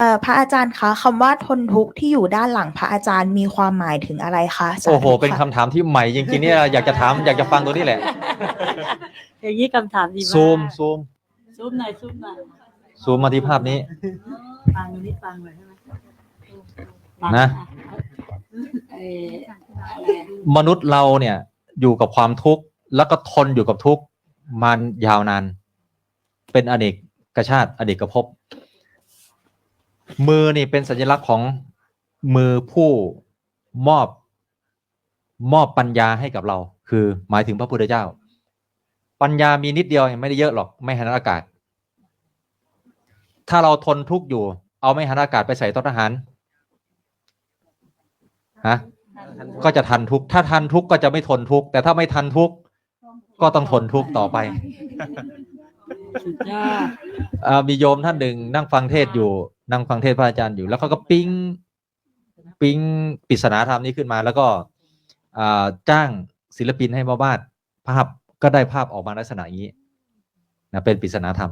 เอ่อ พระอาจารย์คะ คำว่า ทนทุกข์ ที่อยู่ด้านหลังพระอาจารย์มีความหมายถึงอะไรคะสาธุโอ้โหเป็นค่ะ คำถามที่ใหม่จริง ๆ เนี่ย อยากจะถาม อยากจะฟังตัวนี้แหละ อย่างนี้คำถามดีมาก ซูม ซูม ซูมหน่อยซูมหน่อยซูมมาที่ภาพนี้ ฟังตรงนี้ฟังเลยใช่ไหมนะ เอ่ออะไรมนุษย์เราเนี่ยอยู่กับความทุกข์ แล้วก็ทนอยู่กับทุกข์มายาวนาน เป็นอเนกกชาติ อเนกภพ มือนี่เป็นสัญลักษณ์ของมือผู้มอบมอบปัญญาให้กับเรา คือหมายถึงพระพุทธเจ้า ปัญญามีนิดเดียวไม่ได้เยอะหรอก ไม่หันอากาศ ถ้าเราทนทุกข์อยู่ เอาไม่หันอากาศไปใส่ต้นอาหารฮะก็จะทันทุกข์ถ้าทันทุกข์ก็จะไม่ทนทุกข์แต่ถ้าไม่ทันทุกข์ก็ต้องทนทุกข์ต่อไปสุดยอดอ่ามีโยมท่านหนึ่งนั่งฟังเทศน์อยู่ นั่งฟังเทศพระอาจารย์อยู่แล้วเขาก็ปิ๊งปิ๊งปริศนาธรรมนี้ขึ้นมา แล้วก็จ้างศิลปินให้มาวาดภาพก็ได้ภาพออกมาลักษณะนี้นะเป็นปริศนาธรรม